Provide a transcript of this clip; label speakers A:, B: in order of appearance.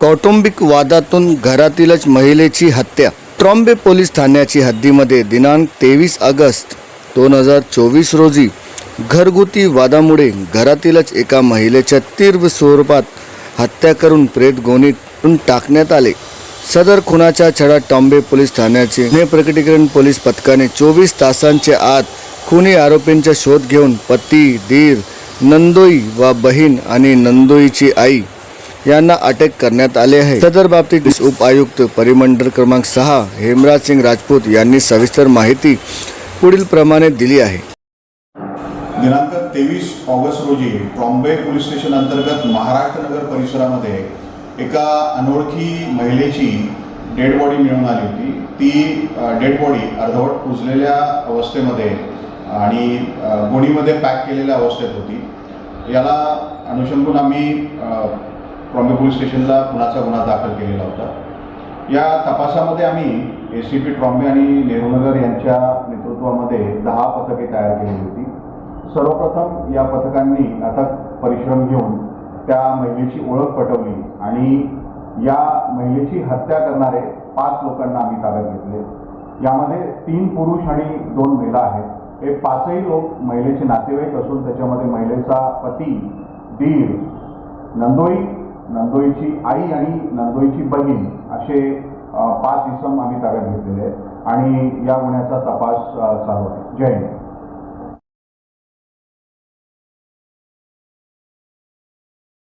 A: कौटुंबिक वादातून घरातीलच महिलेची हत्या. ट्रॉम्बे पोलीस ठाण्याची हद्दीमध्ये दिनांक तेवीस ऑगस्ट दोन हजार चोवीस रोजी घरगुती वादामुळे घरातीलच एका महिलेच्या तीव्र स्वरूपात हत्या करून प्रेत गोणीतून टाकण्यात आले. सदर खुनाच्या छडा टॉम्बे पोलीस ठाण्याचे हे प्रकटीकरण पोलीस पथकाने चोवीस तासांच्या आत खुनी आरोपींचा शोध घेऊन पती दीर नंदोई व बहीण आणि नंदोईची आई यांना अटक करण्यात आले आहे. सदर बाबतीत उपायुक्त परिमंडळ क्रमांक सहा हेमराज सिंग राजपूत यांनी सविस्तर माहिती पुढील प्रमाणे दिली आहे.
B: दिनांक तेवीस ऑगस्ट रोजी ट्रॉम्बे पोलीस स्टेशन अंतर्गत महाराष्ट्र नगर परिसरामध्ये एका अनोळखी महिलेची डेड बॉडी मिळून आली होती. ती डेड बॉडी अर्धवट कुजलेल्या अवस्थेमध्ये आणि गोणीमध्ये पॅक केलेल्या अवस्थेत होती. याला अनुषंगून आम्ही अ, पोलीस स्टेशनला खुनाचा गुन्हा दाखल केलेला होता. या तपासामध्ये आम्ही ए सी पी ट्रॉम्बे आणि नेहरूनगर यांच्या नेतृत्वामध्ये दहा पथके तयार केली होती. सर्वप्रथम या पथकांनी अथक परिश्रम घेऊन त्या महिलेची ओळख पटवली आणि या महिलेची हत्या करणारे पाच लोकांना आम्ही ताब्यात घेतले. यामध्ये तीन पुरुष आणि दोन महिला आहेत. हे पाचही लोक महिलेचे नातेवाईक असून त्याच्यामध्ये महिलेचा पती दीर नंदोई नंदोईची आई आणि नंदोईची बहीण असे पाच इसम आम्ही ताब्यात घेतलेले आहेत. आणि या गुन्ह्याचा तपास चालू आहे. जय हिंद.